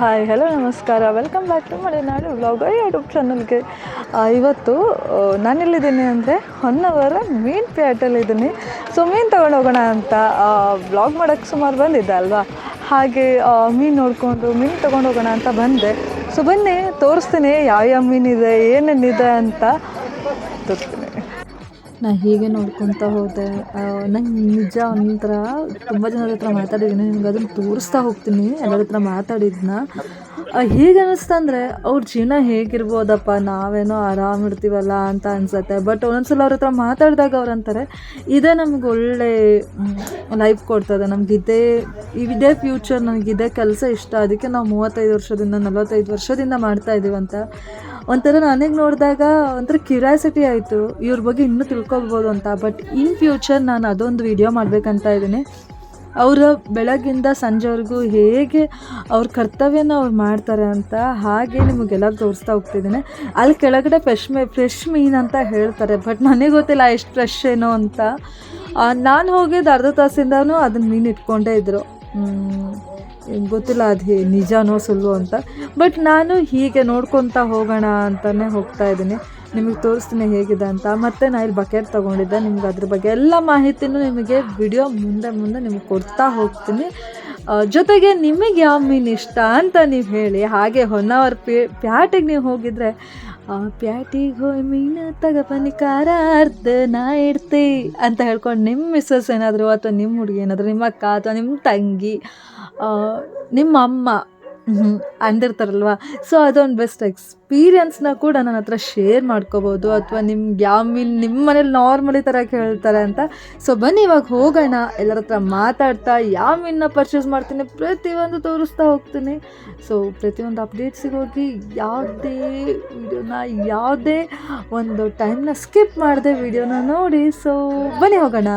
Hi hello ನಮಸ್ಕಾರ. Welcome back to Malenadu vlog YouTube ಚಾನಲ್ಗೆ ಇವತ್ತು ನಾನು ನಾನೆಲ್ಲಿದ್ದೀನಿ ಅಂದರೆ ಹೊನ್ನವರ ಪ್ಯಾಟಲ್ಲಿ ಇದ್ದೀನಿ ಸೊ ಮೀನು ತೊಗೊಂಡು ಹೋಗೋಣ ಅಂತ ವ್ಲಾಗ್ ಮಾಡೋಕ್ಕೆ ಸುಮಾರು ಬಂದಿದ್ದೆ ಅಲ್ವಾ? ಹಾಗೆ ಮೀನು ನೋಡಿಕೊಂಡು, ಮೀನು ತೊಗೊಂಡು ಹೋಗೋಣ ಅಂತ ಬಂದೆ. ಸೊ ಬನ್ನಿ, ತೋರಿಸ್ತೀನಿ ಯಾವ್ಯಾವ ಮೀನಿದೆ, ಏನೇನಿದೆ ಅಂತ. ತೋರಿಸ್ತೀನಿ. ನಾ ಹೀಗೆ ನೋಡ್ಕೊತ ಹೋದೆ. ನಂಗೆ ನಿಜ ಒಂಥರ ತುಂಬ ಜನರ ಹತ್ರ ಮಾತಾಡಿದ್ದೀನಿ ನಿಮ್ಗೆ ಅದನ್ನು ತೋರಿಸ್ತಾ ಹೋಗ್ತೀನಿ, ಎಲ್ಲರ ಹತ್ರ ಮಾತಾಡಿದ್ನ. ಹೇಗೆ ಅಂದರೆ ಅವ್ರ ಜೀವನ ಹೇಗಿರ್ಬೋದಪ್ಪ? ನಾವೇನೋ ಆರಾಮ್ ಇರ್ತೀವಲ್ಲ ಅಂತ ಅನ್ಸತ್ತೆ. ಬಟ್ ಒಂದೊಂದ್ಸಲ ಅವ್ರ ಹತ್ರ ಮಾತಾಡಿದಾಗ ಅವ್ರು ಅಂತಾರೆ, ಇದೇ ನಮ್ಗೆ ಒಳ್ಳೆ ಲೈಫ್ ಕೊಡ್ತದೆ. ನಮ್ಗೆ ಇದೇ ಫ್ಯೂಚರ್ ನನಗೆ ಇದೇ ಕೆಲಸ ಇಷ್ಟ. ಅದಕ್ಕೆ ನಾವು ಮೂವತ್ತೈದು ವರ್ಷದಿಂದ, ನಲವತ್ತೈದು ವರ್ಷದಿಂದ ಮಾಡ್ತಾ ಇದ್ದೀವಂತ ಒಂಥರ ನನಗೆ ನೋಡಿದಾಗ ಒಂಥರ ಕ್ಯೂರಿಯಾಸಿಟಿ ಆಯಿತು. ಇವ್ರ ಬಗ್ಗೆ ಇನ್ನೂ ತಿಳ್ಕೊಬೋದು ಅಂತ. ಬಟ್ ಇನ್ ಫ್ಯೂಚರ್ ನಾನು ಅದೊಂದು ವಿಡಿಯೋ ಮಾಡಬೇಕಂತ ಇದ್ದೀನಿ. ಅವರ ಬೆಳಗಿಂದ ಸಂಜೆವರೆಗೂ ಹೇಗೆ ಅವ್ರ ಕರ್ತವ್ಯನ ಅವ್ರು ಮಾಡ್ತಾರೆ ಅಂತ ಹಾಗೆ ನಿಮಗೆಲ್ಲ ತೋರಿಸ್ತಾ ಹೋಗ್ತಿದ್ದೀನಿ. ಅಲ್ಲಿ ಕೆಳಗಡೆ ಫ್ರೆಶ್ ಮೇ ಫ್ರೆಶ್ ಮೀನು ಅಂತ ಹೇಳ್ತಾರೆ. ಬಟ್ ನನಗೆ ಗೊತ್ತಿಲ್ಲ ಎಷ್ಟು ಫ್ರೆಶ್ ಏನೋ ಅಂತ. ನಾನು ಹೋಗಿದ್ದು ಅರ್ಧ ತಾಸಿಂದನೂ ಅದನ್ನ ಮೀನು ಇಟ್ಕೊಂಡೇ ಇದ್ದರು ಗೊತ್ತಿಲ್ಲ, ಅದು ನಿಜನೋ ಸುಳ್ಳು ಅಂತ. ಬಟ್ ನಾನು ಹೀಗೆ ನೋಡ್ಕೊತಾ ಹೋಗೋಣ ಅಂತಲೇ ಹೋಗ್ತಾ ಇದ್ದೀನಿ. ನಿಮಗೆ ತೋರಿಸ್ತೀನಿ ಹೇಗಿದೆ ಅಂತ. ಮತ್ತು ನಾನು ಇಲ್ಲಿ ಬಕೆಟ್ ತೊಗೊಂಡಿದ್ದೆ. ನಿಮ್ಗೆ ಅದ್ರ ಬಗ್ಗೆ ಎಲ್ಲ ಮಾಹಿತಿನೂ ನಿಮಗೆ ವಿಡಿಯೋ ಮುಂದೆ ಮುಂದೆ ನಿಮಗೆ ಕೊಡ್ತಾ ಹೋಗ್ತೀನಿ. ಜೊತೆಗೆ ನಿಮಗೆ ಯಾವ ಮೀನು ಇಷ್ಟ ಅಂತ ನೀವು ಹೇಳಿ. ಹಾಗೆ ಹೊನ್ನವರ್ ಪೇ ಪ್ಯಾಟಿಗೆ ನೀವು ಹೋಗಿದ್ರೆ ಪ್ಯಾಟಿಗೆ ಹೋಯ್ ಮೀನು ತಗಪನಿ ಖಾರ ಅರ್ಧ ನಾ ಇಡ್ತಿ ಅಂತ ಹೇಳ್ಕೊಂಡು ನಿಮ್ಮ ಮಿಸ್ಸಸ್ ಏನಾದರೂ ಅಥವಾ ನಿಮ್ಮ ಹುಡುಗಿ ಏನಾದರೂ, ನಿಮ್ಮ ಅಕ್ಕ ಅಥವಾ ನಿಮ್ಮ ತಂಗಿ ನಿಮ್ಮ ಅಮ್ಮ ಅಂದಿರ್ತಾರಲ್ವ? ಸೊ ಅದೊಂದು ಬೆಸ್ಟ್ ಎಕ್ಸ್ಪೀರಿಯನ್ಸ್ನ ಕೂಡ ನನ್ನ ಹತ್ರ ಶೇರ್ ಮಾಡ್ಕೋಬೋದು. ಅಥವಾ ನಿಮ್ಗೆ ಯಾವ ಮೀಲ್ ನಿಮ್ಮ ಮನೇಲಿ ನಾರ್ಮಲಿ ಥರ ಕೇಳ್ತಾರೆ ಅಂತ. ಸೊ ಬನ್ನಿ, ಇವಾಗ ಹೋಗೋಣ. ಎಲ್ಲರ ಹತ್ರ ಮಾತಾಡ್ತಾ, ಯಾವ ಮೀನನ್ನ ಪರ್ಚೇಸ್ ಮಾಡ್ತೀನಿ ಪ್ರತಿಯೊಂದು ತೋರಿಸ್ತಾ ಹೋಗ್ತೀನಿ. ಸೊ ಪ್ರತಿಯೊಂದು ಅಪ್ಡೇಟ್ಸಿಗೆ ಹೋಗಿ, ಯಾವುದೇ ವೀಡಿಯೋನ ಯಾವುದೇ ಒಂದು ಟೈಮ್ನ ಸ್ಕಿಪ್ ಮಾಡಿದೆ ವಿಡಿಯೋನ ನೋಡಿ. ಸೊ ಬನ್ನಿ, ಹೋಗೋಣ.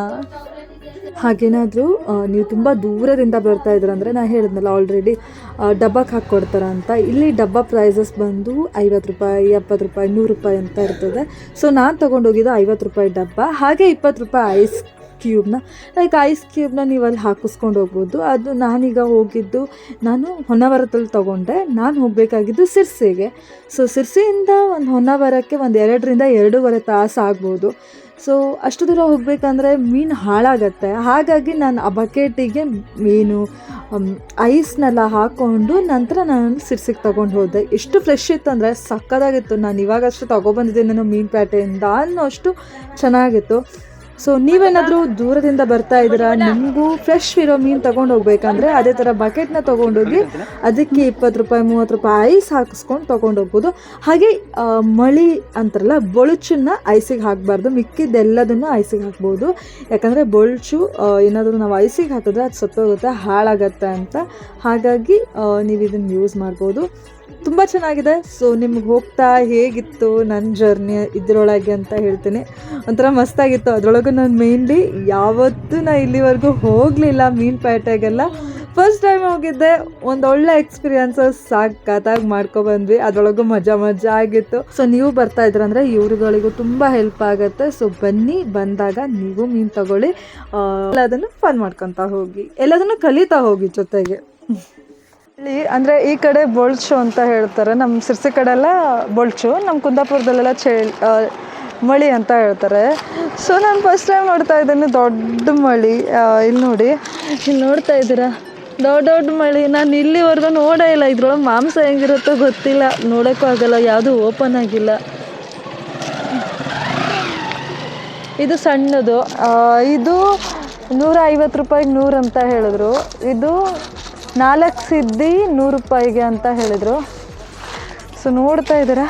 ಹಾಗೇನಾದರೂ ನೀವು ತುಂಬ ದೂರದಿಂದ ಬರ್ತಾ ಅಂದರೆ ನಾನು ಹೇಳಿದ್ನಲ್ಲ ಆಲ್ರೆಡಿ ಡಬ್ಬಕ್ಕೆ ಹಾಕ್ಕೊಡ್ತಾರೆ ಅಂತ. ಇಲ್ಲಿ ಡಬ್ಬ ಪ್ರೈಸಸ್ ಬಂದು ಐವತ್ತು ರೂಪಾಯಿ, ಎಪ್ಪತ್ತು ರೂಪಾಯಿ, ನೂರು ರೂಪಾಯಿ ಅಂತ ಇರ್ತದೆ. ಸೊ ನಾನು ತೊಗೊಂಡೋಗಿದ್ದು ಐವತ್ತು ರೂಪಾಯಿ ಡಬ್ಬ, ಹಾಗೆ ಇಪ್ಪತ್ತು ರೂಪಾಯಿ ಐಸ್ ಕ್ಯೂಬ್ನ ಲೈಕ್ ಐಸ್ ಕ್ಯೂಬ್ನ ನೀವು ಅಲ್ಲಿ ಹಾಕಿಸ್ಕೊಂಡು ಹೋಗ್ಬೋದು. ಅದು ನಾನೀಗ ಹೋಗಿದ್ದು, ನಾನು ಹೊನ್ನಾವರದಲ್ಲಿ ತೊಗೊಂಡೆ. ನಾನು ಹೋಗಬೇಕಾಗಿದ್ದು ಸಿರ್ಸೆಗೆ. ಸೊ ಸಿರ್ಸೆಯಿಂದ ಒಂದು ಹೊನ್ನಾವರಕ್ಕೆ ಒಂದು ಎರಡರಿಂದ ಎರಡೂವರೆ ತಾಸು ಆಗ್ಬೋದು. ಸೊ ಅಷ್ಟು ದೂರ ಹೋಗಬೇಕಂದ್ರೆ ಮೀನು ಹಾಳಾಗತ್ತೆ. ಹಾಗಾಗಿ ನಾನು ಆ ಬಕೆಟಿಗೆ ಮೀನು ಐಸ್ನೆಲ್ಲ ಹಾಕ್ಕೊಂಡು ನಂತರ ನಾನು ಸಿರ್ಸಿಗೆ ತೊಗೊಂಡು ಹೋದೆ. ಎಷ್ಟು ಫ್ರೆಶ್ ಇತ್ತು ಅಂದರೆ ಸಕ್ಕದಾಗಿತ್ತು ನಾನು ಇವಾಗಷ್ಟು ತೊಗೊಬಂದಿದ್ದೀನಿ ನಾನು ಮೀನು ಪ್ಯಾಟೆಯಿಂದ ಅನ್ನೋ ಅಷ್ಟು ಚೆನ್ನಾಗಿತ್ತು. ಸೊ ನೀವೇನಾದರೂ ದೂರದಿಂದ ಬರ್ತಾ ಇದ್ದೀರಾ? ನಿಮಗೂ ಫ್ರೆಶ್ ಇರೋ ಮೀನು ತೊಗೊಂಡು ಹೋಗ್ಬೇಕಂದ್ರೆ ಅದೇ ಥರ ಬಕೆಟ್ನ ತೊಗೊಂಡೋಗಿ ಅದಕ್ಕೆ ಇಪ್ಪತ್ತು ರೂಪಾಯಿ, ಮೂವತ್ತು ರೂಪಾಯಿ ಐಸ್ ಹಾಕಿಸ್ಕೊಂಡು ತೊಗೊಂಡು ಹೋಗ್ಬೋದು. ಹಾಗೆ ಮಳಿ ಅಂತಾರಲ್ಲ, ಬೊಳುಚನ್ನ ಐಸಿಗೆ ಹಾಕಬಾರ್ದು. ಮಿಕ್ಕಿದ್ದೆಲ್ಲದನ್ನು ಐಸಿಗೆ ಹಾಕ್ಬೋದು. ಯಾಕಂದರೆ ಬೊಳ್ಚು ಏನಾದರೂ ನಾವು ಐಸಿಗೆ ಹಾಕಿದ್ರೆ ಅದು ಸತ್ತೋಗುತ್ತೆ ಹಾಳಾಗತ್ತೆ ಅಂತ. ಹಾಗಾಗಿ ನೀವು ಇದನ್ನು ಯೂಸ್ ಮಾಡ್ಬೋದು. ತುಂಬ ಚೆನ್ನಾಗಿದೆ. ಸೊ ನಿಮ್ಗೆ ಹೋಗ್ತಾ ಹೇಗಿತ್ತು ನನ್ನ ಜರ್ನಿ ಇದರೊಳಗೆ ಅಂತ ಹೇಳ್ತೀನಿ. ಒಂಥರ ಮಸ್ತಾಗಿತ್ತು. ಅದರೊಳಗೆ ನಾನು ಮೇನ್ಲಿ ಯಾವತ್ತೂ ನಾನು ಇಲ್ಲಿವರೆಗೂ ಹೋಗಲಿಲ್ಲ ಮೀನು ಪೇಟೆಗೆಲ್ಲ ಫಸ್ಟ್ ಟೈಮ್ ಹೋಗಿದ್ದೆ ಒಂದು ಒಳ್ಳೆ ಎಕ್ಸ್ಪೀರಿಯನ್ಸಸ್ ಸಾಕಾಗಿ ಮಾಡ್ಕೊಬಂದ್ವಿ ಅದರೊಳಗೂ ಮಜಾ ಮಜಾ ಆಗಿತ್ತು. ಸೊ ನೀವು ಬರ್ತಾ ಇದ್ರಂದ್ರೆ ಇವ್ರುಗಳಿಗೂ ತುಂಬ ಹೆಲ್ಪ್ ಆಗುತ್ತೆ. ಸೊ ಬನ್ನಿ ಬಂದಾಗ ನೀವು ಮೀನು ತಗೊಳ್ಳಿ. ಎಲ್ಲದನ್ನು ಫನ್ ಮಾಡ್ಕೊತಾ ಹೋಗಿ. ಎಲ್ಲದನ್ನು ಕಲಿತಾ ಹೋಗಿ ಜೊತೆಗೆ. ಇಲ್ಲಿ ಅಂದರೆ ಈ ಕಡೆ ಬೊಳ್ಚು ಅಂತ ಹೇಳ್ತಾರೆ. ನಮ್ಮ ಸಿರ್ಸಿ ಕಡೆ ಎಲ್ಲ ಬೊಳ್ಚು ನಮ್ಮ ಕುಂದಾಪುರದಲ್ಲೆಲ್ಲ ಚೇ ಆ, ಮಳಿ ಅಂತ ಹೇಳ್ತಾರೆ. ಸೊ ನಾನು ಫಸ್ಟ್ ಟೈಮ್ ನೋಡ್ತಾ ಇದ್ದೀನಿ ದೊಡ್ಡ ಮಳಿ. ಇಲ್ಲಿ ನೋಡಿ. ಇಲ್ಲಿ ನೋಡ್ತಾ ಇದ್ದೀರಾ? ದೊಡ್ಡ ದೊಡ್ಡ ಮಳಿ. ನಾನು ಇಲ್ಲಿವರೆಗೂ ನೋಡೇ ಇಲ್ಲ. ಇದ್ರೊಳಗೆ ಮಾಂಸ ಹೆಂಗಿರುತ್ತೋ ಗೊತ್ತಿಲ್ಲ. ನೋಡೋಕ್ಕೂ ಆಗಲ್ಲ. ಯಾವುದು ಓಪನ್ ಆಗಿಲ್ಲ. ಇದು ಸಣ್ಣದು. ಇದು ನೂರ ಐವತ್ತು ರೂಪಾಯಿಗೆ ನೂರು ಅಂತ ಹೇಳಿದ್ರು. ಇದು ನಾಲ್ಕು ಸಿದ್ದಿ ನೂರು ರೂಪಾಯಿಗೆ ಅಂತ ಹೇಳಿದರು. ಸೊ ನೋಡ್ತಾ ಇದ್ದೀರಾ?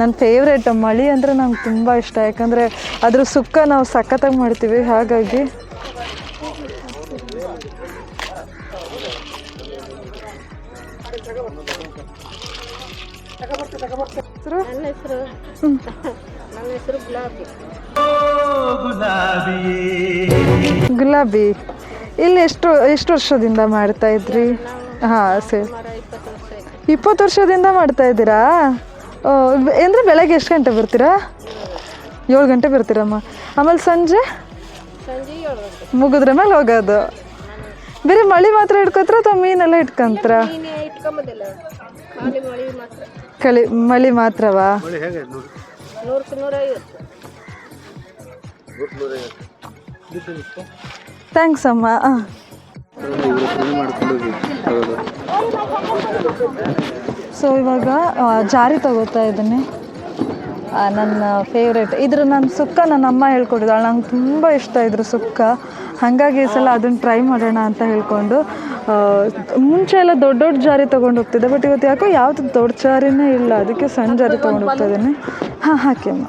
ನನ್ನ ಫೇವ್ರೇಟ್ ಮಳಿ ಅಂದರೆ ನಂಗೆ ತುಂಬ ಇಷ್ಟ. ಯಾಕಂದರೆ ಅದ್ರ ಸುಕ್ಕ ನಾವು ಸಖತ್ತಾಗಿ ಮಾಡ್ತೀವಿ ಹಾಗಾಗಿ. ಗುಲಾಬಿ. ಗುಲಾಬಿ ಇಲ್ಲಿ ಎಷ್ಟು ಎಷ್ಟು ವರ್ಷದಿಂದ ಮಾಡ್ತಾ ಇದ್ರಿ? ಹಾಂ ಸರಿ. ಇಪ್ಪತ್ತು ವರ್ಷ ವರ್ಷದಿಂದ ಮಾಡ್ತಾ ಇದ್ದೀರಾ? ಅಂದರೆ ಬೆಳಗ್ಗೆ ಎಷ್ಟು ಗಂಟೆ ಬರ್ತೀರಾ? ಏಳು ಗಂಟೆ ಬರ್ತೀರಮ್ಮ. ಆಮೇಲೆ ಸಂಜೆ? ಮುಗಿದ್ರೆ ಮೇಲೆ ಹೋಗೋದು. ಬೇರೆ ಮಳಿ ಮಾತ್ರ ಇಟ್ಕೋತ್ರ ಅಥವಾ ಮೀನೆಲ್ಲ ಇಟ್ಕೊಂತರ ಮೀನೇ ಇಟ್ಕೊಂಬೋದಿಲ್ಲ ಖಾಲಿ ಮಳಿ ಮಾತ್ರ. ಕಳಿ ಮಳಿ ಮಾತ್ರವಾ? ಥ್ಯಾಂಕ್ಸ್ ಅಮ್ಮ. ಸೊ ಇವಾಗ ಜಾರಿ ತಗೋತಾ ಇದ್ದೀನಿ. ನನ್ನ ಫೇವ್ರೇಟ್ ಇದ್ರ ನನ್ನ ಸುಕ್ಕ ನನ್ನ ಅಮ್ಮ ಹೇಳ್ಕೊಟ್ಟಿದ್ದಾಳೆ. ನಂಗೆ ತುಂಬ ಇಷ್ಟ ಇದ್ರ ಸುಕ್ಕ. ಹಾಗಾಗಿ ಈ ಸಲ ಅದನ್ನು ಟ್ರೈ ಮಾಡೋಣ ಅಂತ ಹೇಳ್ಕೊಂಡು ಮುಂಚೆ ಎಲ್ಲ ದೊಡ್ಡ ದೊಡ್ಡ ಜಾರಿ ತೊಗೊಂಡು ಹೋಗ್ತಿದ್ದೆ. ಬಟ್ ಇವತ್ತು ಯಾಕೋ ಯಾವುದು ದೊಡ್ಡ ಜಾರಿನೇ ಇಲ್ಲ. ಅದಕ್ಕೆ ಸಣ್ಣ ಜಾರಿ ತೊಗೊಂಡು ಹೋಗ್ತಾ ಇದ್ದೀನಿ. ಹಾಂ, ಹಾಕಿ ಅಮ್ಮ.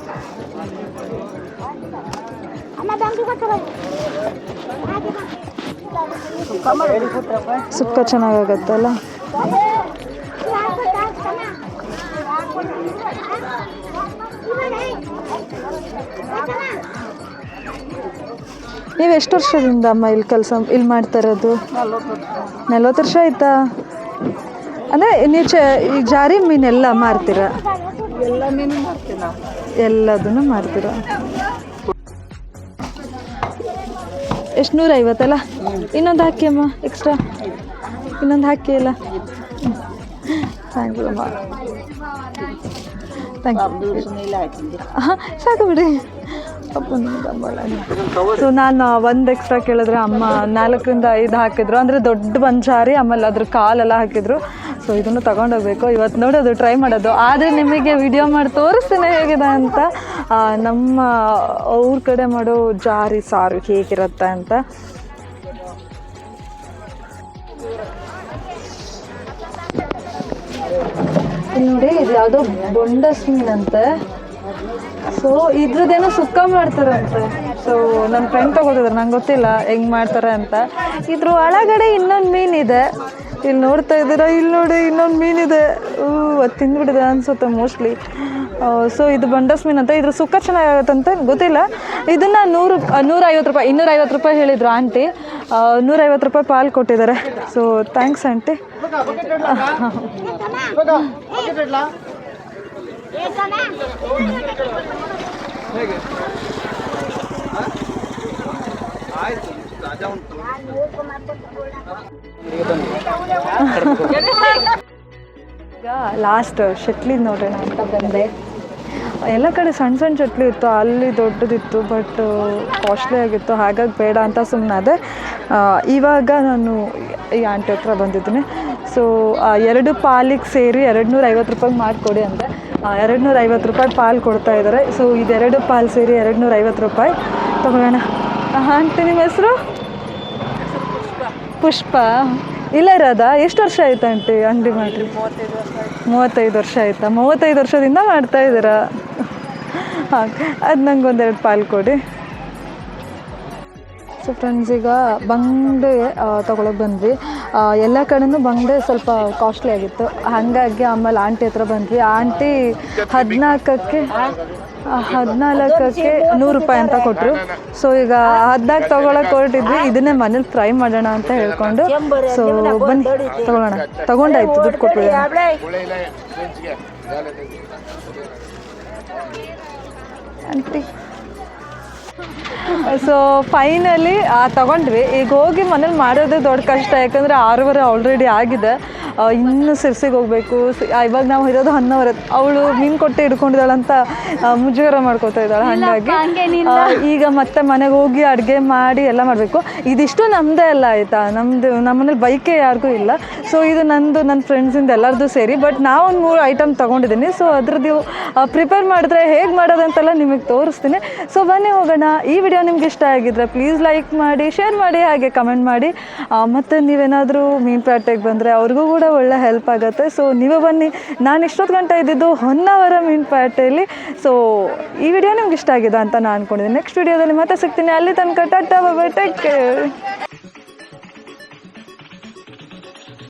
ಸುಕ್ಕ ಚೆನ್ನಾಗಾಗತ್ತಲ್ಲ? ನೀವು ಎಷ್ಟು ವರ್ಷದಿಂದ ಅಮ್ಮ ಇಲ್ಲಿ ಕೆಲಸ ಇಲ್ಲಿ ಮಾಡ್ತಾ ಇರೋದು? ನಲ್ವತ್ತು ವರ್ಷ ಆಯ್ತಾ? ಅಂದರೆ ನೀವು ಚ ಈ ಜಾರಿ ಮೀನೆಲ್ಲ ಮಾರ್ತೀರಾ ಎಲ್ಲ ಮೀನು ಎಲ್ಲದನ್ನು ಮಾರ್ತೀರ? ಎಷ್ಟು ನೂರ ಐವತ್ತಲ್ಲ ಇನ್ನೊಂದು ಹಾಕಿ ಅಮ್ಮ ಎಕ್ಸ್ಟ್ರಾ ಇನ್ನೊಂದು ಹಾಕಿ ಅಲ್ಲ ಥ್ಯಾಂಕ್ ಯು ಅಮ್ಮ. ಥ್ಯಾಂಕ್ ಯು ಹಾಂ ಸಾಕು ಬಿಡಿ. ಸೊ ನಾನು ಒಂದು ಎಕ್ಸ್ಟ್ರಾ ಕೇಳಿದ್ರೆ ಅಮ್ಮ ನಾಲ್ಕರಿಂದ ಐದು ಹಾಕಿದ್ರು. ಅಂದರೆ ದೊಡ್ಡ ಬಂಜಾರಿ ಜಾರಿ ಆಮೇಲೆ ಅದ್ರ ಕಾಲೆಲ್ಲ ಹಾಕಿದ್ರು. ಸೊ ಇದನ್ನು ತಗೊಂಡೋಗ್ಬೇಕು. ಇವತ್ತು ನೋಡೋದು ಟ್ರೈ ಮಾಡೋದು. ಆದರೆ ನಿಮಗೆ ವಿಡಿಯೋ ಮಾಡಿ ತೋರಿಸ್ತೇನೆ ಹೇಗಿದೆ ಅಂತ. ನಮ್ಮ ಅವ್ರ ಕಡೆ ಮಾಡೋ ಜಾರಿ ಸಾರು ಹೇಗಿರುತ್ತೆ ಅಂತ. ನೋಡಿ, ಇದು ಯಾವುದೋ ಬೊಂಡಸ್ ಮೀನಂತೆ. ಸೊ ಇದ್ರದ್ದೇನೋ ಸುಕ್ಕ ಮಾಡ್ತಾರಂತೆ. ಸೊ ನನ್ನ ಫ್ರೆಂಡ್ ತಗೋತಿದ್ರು ನಂಗೆ ಗೊತ್ತಿಲ್ಲ ಹೆಂಗ್ ಮಾಡ್ತಾರೆ ಅಂತ. ಇದ್ರ ಒಳಗಡೆ ಇನ್ನೊಂದು ಮೀನಿದೆ ಇಲ್ಲಿ ನೋಡ್ತಾ ಇದ್ದೀರಾ? ಇಲ್ಲಿ ನೋಡಿ ಇನ್ನೊಂದು ಮೀನಿದೆ ಅದು ತಿಂದ್ಬಿಟ್ಟಿದೆ ಅನ್ಸುತ್ತೆ ಮೋಸ್ಟ್ಲಿ ಸೊ ಇದು ಬಂಡಸ್ ಮೀನ್ ಅಂತ. ಇದ್ರ ಸುಕ್ಕ ಚೆನ್ನಾಗಾಗತ್ತಂತ ಗೊತ್ತಿಲ್ಲ. ಇದನ್ನ ನೂರು ನೂರೈವತ್ತು ರೂಪಾಯಿ ಇನ್ನೂರೈವತ್ತು ರೂಪಾಯಿ ಹೇಳಿದ್ರು ಆಂಟಿ. ನೂರೈವತ್ತು ರೂಪಾಯಿ ಪಾಲು ಕೊಟ್ಟಿದ್ದಾರೆ. So thanks aunty. ಈಗ ಲಾಸ್ಟ್ ಶಟ್ಲಿದ್ ನೋಡೋಣ ಅಂತ ಬಂದೆ. ಎಲ್ಲ ಕಡೆ ಸಣ್ಣ ಸಣ್ಣ ಚಟ್ಲಿ ಇತ್ತು. ಅಲ್ಲಿ ದೊಡ್ಡದಿತ್ತು ಬಟ್ ಕಾಸ್ಟ್ಲಿ ಆಗಿತ್ತು. ಹಾಗಾಗಿ ಬೇಡ ಅಂತ ಸುಮ್ಮನಾದೆ ಇವಾಗ ನಾನು ಈ ಆಂಟಿ ಹತ್ರ ಬಂದಿದ್ದೀನಿ. ಸೊ ಎರಡು ಪಾಲಿಗೆ ಸೇರಿ ಎರಡು ನೂರ ಐವತ್ತು ರೂಪಾಯಿಗೆ ಮಾಡಿಕೊಡಿ ಅಂತ ಎರಡು ನೂರ ಐವತ್ತು ರೂಪಾಯಿ ಪಾಲು ಕೊಡ್ತಾ ಇದ್ದಾರೆ. ಸೊ ಇದೆರಡು ಪಾಲು ಸೇರಿ ಎರಡು ನೂರ ಐವತ್ತು ರೂಪಾಯಿ. ತಗೊಳ್ಳೋಣ. ಆಂಟಿ ನಿಮ್ಮ ಹೆಸರು? ಪುಷ್ಪ. ಇಲ್ಲ ರಾಧಾ, ಎಷ್ಟು ವರ್ಷ ಆಯ್ತು ಆಂಟಿ ಅಂಗಡಿ ಮಾಡಿ ಮೂವತ್ತೈದು ವರ್ಷ ಆಯ್ತಾ? ಮೂವತ್ತೈದು ವರ್ಷದಿಂದ ಮಾಡ್ತಾ ಇದ್ದೀರಾ? ಹಾಂ ಅದು ನಂಗೆ ಒಂದೆರಡು ಪಾಲು ಕೊಡಿ. ಸೊ ಫ್ರೆಂಡ್ಸ್ ಈಗ ಬಂಗಡೆ ತೊಗೊಳಕ್ಕೆ ಬಂದ್ವಿ. ಎಲ್ಲ ಕಡೆನೂ ಬಂಗಡೆ ಸ್ವಲ್ಪ ಕಾಸ್ಟ್ಲಿ ಆಗಿತ್ತು. ಹಾಗಾಗಿ ಆಮೇಲೆ ಆಂಟಿ ಹತ್ರ ಬಂದ್ವಿ. ಆಂಟಿ ಹದಿನಾಲ್ಕಕ್ಕೆ ಹದಿನಾಲ್ಕಕ್ಕೆ ನೂರು ರೂಪಾಯಿ ಅಂತ ಕೊಟ್ಟರು ಸೊ ಈಗ ಹದಿನಾಲ್ಕು ತೊಗೊಳಕ್ಕೆ ಹೊರಟಿದ್ವಿ. ಇದನ್ನೇ ಮನೇಲಿ ಫ್ರೈ ಮಾಡೋಣ ಅಂತ ಹೇಳ್ಕೊಂಡು. ಸೊ ಬನ್ನಿ ತೊಗೊಳ್ಳೋಣ. ತೊಗೊಂಡಾಯ್ತು, ದುಡ್ಡು ಕೊಟ್ಟು. ಆಂಟಿ ಸೊ ಫೈನಲಿ ತಗೊಂಡ್ವಿ. ಈಗ ಹೋಗಿ ಮನೇಲಿ ಮಾಡೋದೇ ದೊಡ್ಡ ಕಷ್ಟ ಯಾಕಂದರೆ ಆರೂವರೆ ಆಲ್ರೆಡಿ ಆಗಿದೆ. ಇನ್ನು ಸಿರ್ಸಿಗೆ ಹೋಗಬೇಕು. ಇವಾಗ ನಾವು ಇರೋದು ಹನ್ನವರ ಅವಳು ಮೀನು ಕೊಟ್ಟೆ ಹಿಡ್ಕೊಂಡಿದ್ದಾಳಂತ ಮುಜುಗರ ಮಾಡ್ಕೋತಾ ಇದ್ದಾಳೆ ಹಂಗಾಗಿ. ಈಗ ಮತ್ತೆ ಮನೆಗೆ ಹೋಗಿ ಅಡುಗೆ ಮಾಡಿ ಎಲ್ಲ ಮಾಡಬೇಕು. ಇದಿಷ್ಟು ನಮ್ಮದೇ ಅಲ್ಲ ಆಯಿತಾ? ನಮ್ಮದು ನಮ್ಮನೇಲಿ ಬೈಕೇ ಯಾರಿಗೂ ಇಲ್ಲ. ಸೊ ಇದು ನಂದು ನನ್ನ ಫ್ರೆಂಡ್ಸಿಂದ ಎಲ್ಲರದ್ದು ಸೇರಿ ಬಟ್ ನಾವೊಂದು ಮೂರು ಐಟಮ್ ತೊಗೊಂಡಿದ್ದೀನಿ. ಸೊ ಅದ್ರದ್ದು ಪ್ರಿಪೇರ್ ಮಾಡಿದ್ರೆ ಹೇಗೆ ಮಾಡೋದಂತೆಲ್ಲ ನಿಮಗೆ ತೋರಿಸ್ತೀನಿ. ಸೊ ಬನ್ನಿ ಹೋಗೋಣ. ಈ ವಿಡಿಯೋ ನಿಮ್ಗೆ ಇಷ್ಟ ಆಗಿದ್ರೆ ಪ್ಲೀಸ್ ಲೈಕ್ ಮಾಡಿ ಶೇರ್ ಮಾಡಿ ಹಾಗೆ ಕಮೆಂಟ್ ಮಾಡಿ. ಮತ್ತೆ ಮತ್ತು ನೀವೇನಾದರೂ ಮೀನು ಪೇಟೆಗೆ ಬಂದರೆ ಅವ್ರಿಗೂ ಕೂಡ ಒಳ್ಳೆ ಹೆಲ್ಪ್ ಆಗುತ್ತೆ. ಸೊ ನೀವೇ ಬನ್ನಿ. ನಾನು ಇಷ್ಟೊತ್ತು ಗಂಟೆ ಇದ್ದಿದ್ದು? ಹೊನ್ನಾವರ ಮೀನ್ ಪಾರ್ಟಿಯಲ್ಲಿ. ಸೊ ಈ ವಿಡಿಯೋ ನಿಮ್ಗೆ ಇಷ್ಟ ಆಗಿದೆ ಅಂತ ನಾನು ಅನ್ಕೊಂಡಿದ್ದೀನಿ. ನೆಕ್ಸ್ಟ್ ವಿಡಿಯೋದಲ್ಲಿ ಮತ್ತೆ ಸಿಗ್ತೀನಿ. ಅಲ್ಲಿ ತನಕ, ಟಾಟಾ ಬಾಬಾ ಟೇಕ್ ಕೇರ್